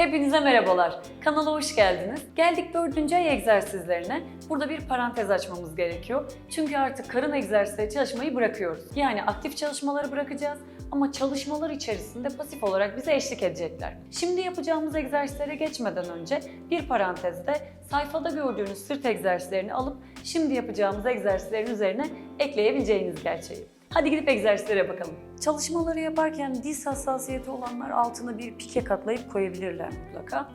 Hepinize merhabalar. Kanala hoş geldiniz. Geldik dördüncü ay egzersizlerine. Burada bir parantez açmamız gerekiyor. Çünkü artık karın egzersizleri çalışmayı bırakıyoruz. Yani aktif çalışmaları bırakacağız ama çalışmalar içerisinde pasif olarak bize eşlik edecekler. Şimdi yapacağımız egzersizlere geçmeden önce bir parantezde sayfada gördüğünüz sırt egzersizlerini alıp şimdi yapacağımız egzersizlerin üzerine ekleyebileceğiniz gerçeği. Hadi gidip egzersizlere bakalım. Çalışmaları yaparken diz hassasiyeti olanlar altına bir pike katlayıp koyabilirler mutlaka.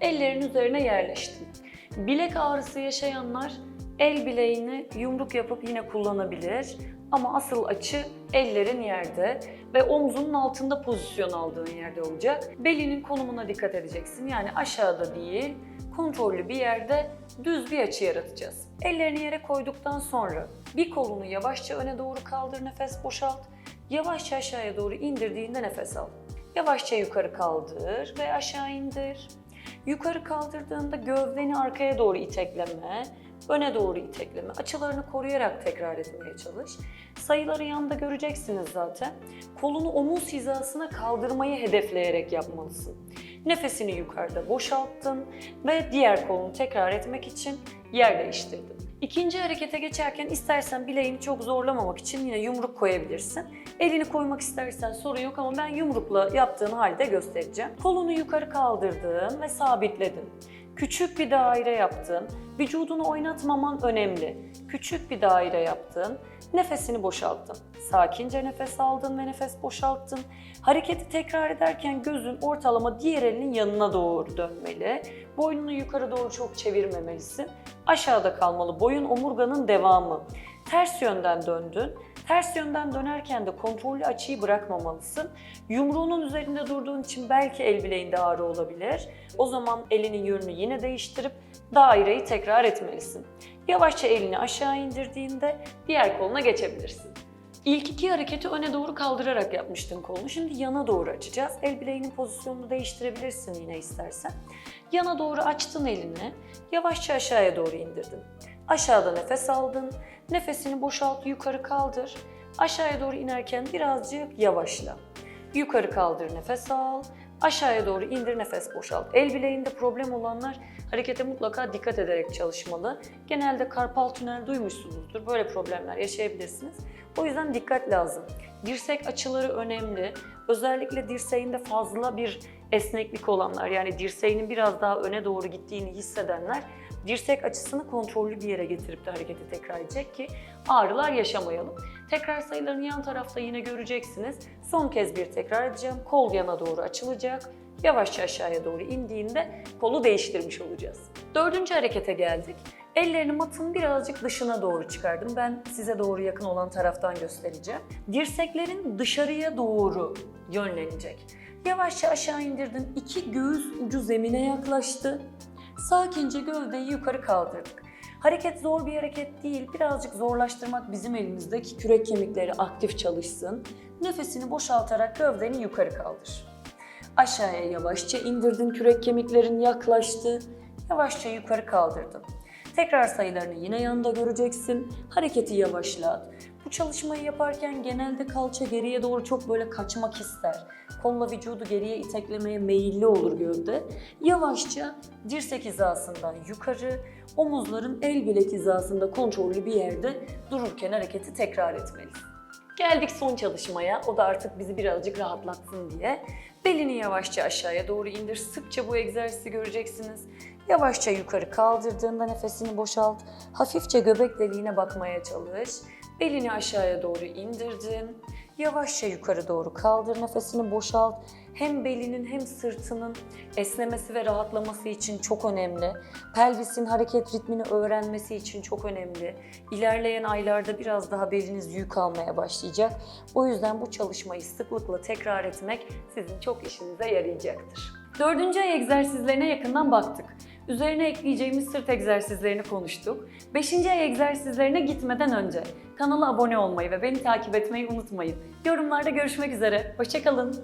Ellerin üzerine yerleştin. Bilek ağrısı yaşayanlar el bileğini yumruk yapıp yine kullanabilir. Ama asıl açı ellerin yerde ve omzunun altında pozisyon aldığın yerde olacak. Belinin konumuna dikkat edeceksin. Yani aşağıda değil, kontrollü bir yerde düz bir açı yaratacağız. Ellerini yere koyduktan sonra bir kolunu yavaşça öne doğru kaldır, nefes boşalt. Yavaşça aşağıya doğru indirdiğinde nefes al. Yavaşça yukarı kaldır ve aşağı indir. Yukarı kaldırdığında gövdeni arkaya doğru itekleme, öne doğru itekleme. Açılarını koruyarak tekrar etmeye çalış. Sayıları yanında göreceksiniz zaten. Kolunu omuz hizasına kaldırmayı hedefleyerek yapmalısın. Nefesini yukarıda boşalttın ve diğer kolunu tekrar etmek için yer değiştirdin. İkinci harekete geçerken istersen bileğini çok zorlamamak için yine yumruk koyabilirsin. Elini koymak istersen sorun yok ama ben yumrukla yaptığın halde göstereceğim. Kolunu yukarı kaldırdın ve sabitledin. Küçük bir daire yaptın. Vücudunu oynatmaman önemli. Küçük bir daire yaptın. Nefesini boşalttın. Sakince nefes aldın ve nefes boşalttın. Hareketi tekrar ederken gözün ortalama diğer elinin yanına doğru dönmeli. Boynunu yukarı doğru çok çevirmemelisin. Aşağıda kalmalı. Boyun omurganın devamı. Ters yönden döndün. Ters yönden dönerken de kontrollü açıyı bırakmamalısın. Yumruğunun üzerinde durduğun için belki el bileğinde ağrı olabilir. O zaman elinin yönünü yine değiştirip daireyi tekrar etmelisin. Yavaşça elini aşağı indirdiğinde diğer koluna geçebilirsin. İlk iki hareketi öne doğru kaldırarak yapmıştın kolunu. Şimdi yana doğru açacağız. El bileğinin pozisyonunu değiştirebilirsin yine istersen. Yana doğru açtın elini. Yavaşça aşağıya doğru indirdin. Aşağıda nefes aldın. Nefesini boşalt, yukarı kaldır. Aşağıya doğru inerken birazcık yavaşla. Yukarı kaldır, nefes al. Aşağıya doğru indir, nefes boşalt. El bileğinde problem olanlar harekete mutlaka dikkat ederek çalışmalı. Genelde karpal tünel duymuşsunuzdur. Böyle problemler yaşayabilirsiniz. O yüzden dikkat lazım. Dirsek açıları önemli. Özellikle dirseğinde fazla bir esneklik olanlar yani dirseğinin biraz daha öne doğru gittiğini hissedenler dirsek açısını kontrollü bir yere getirip de hareketi tekrar edecek ki ağrılar yaşamayalım. Tekrar sayılarını yan tarafta yine göreceksiniz. Son kez bir tekrar edeceğim. Kol yana doğru açılacak. Yavaşça aşağıya doğru indiğinde kolu değiştirmiş olacağız. Dördüncü harekete geldik. Ellerini matın birazcık dışına doğru çıkardım. Ben size doğru yakın olan taraftan göstereceğim. Dirseklerin dışarıya doğru yönlenecek. Yavaşça aşağı indirdin. İki göğüs ucu zemine yaklaştı. Sakince gövdeyi yukarı kaldırdık. Hareket zor bir hareket değil. Birazcık zorlaştırmak bizim elimizdeki kürek kemikleri aktif çalışsın. Nefesini boşaltarak gövdeni yukarı kaldır. Aşağıya yavaşça indirdin, kürek kemiklerin yaklaştı. Yavaşça yukarı kaldırdın. Tekrar sayılarını yine yanında göreceksin. Hareketi yavaşlat. Bu çalışmayı yaparken genelde kalça geriye doğru çok böyle kaçmak ister. Kolla vücudu geriye iteklemeye meyilli olur gövde. Yavaşça dirsek hizasından yukarı, omuzların el bilek hizasında kontrollü bir yerde dururken hareketi tekrar etmelisin. Geldik son çalışmaya. O da artık bizi birazcık rahatlatsın diye. Belini yavaşça aşağıya doğru indir. Sıkça bu egzersizi göreceksiniz. Yavaşça yukarı kaldırdığında nefesini boşalt. Hafifçe göbek deliğine bakmaya çalış. Belini aşağıya doğru indirdin. Yavaşça yukarı doğru kaldır. Nefesini boşalt. Hem belinin hem sırtının esnemesi ve rahatlaması için çok önemli. Pelvisin hareket ritmini öğrenmesi için çok önemli. İlerleyen aylarda biraz daha beliniz yük almaya başlayacak. O yüzden bu çalışmayı sıklıkla tekrar etmek sizin çok işinize yarayacaktır. Dördüncü ay egzersizlerine yakından baktık. Üzerine ekleyeceğimiz sırt egzersizlerini konuştuk. Beşinci ay egzersizlerine gitmeden önce kanala abone olmayı ve beni takip etmeyi unutmayın. Yorumlarda görüşmek üzere. Hoşçakalın.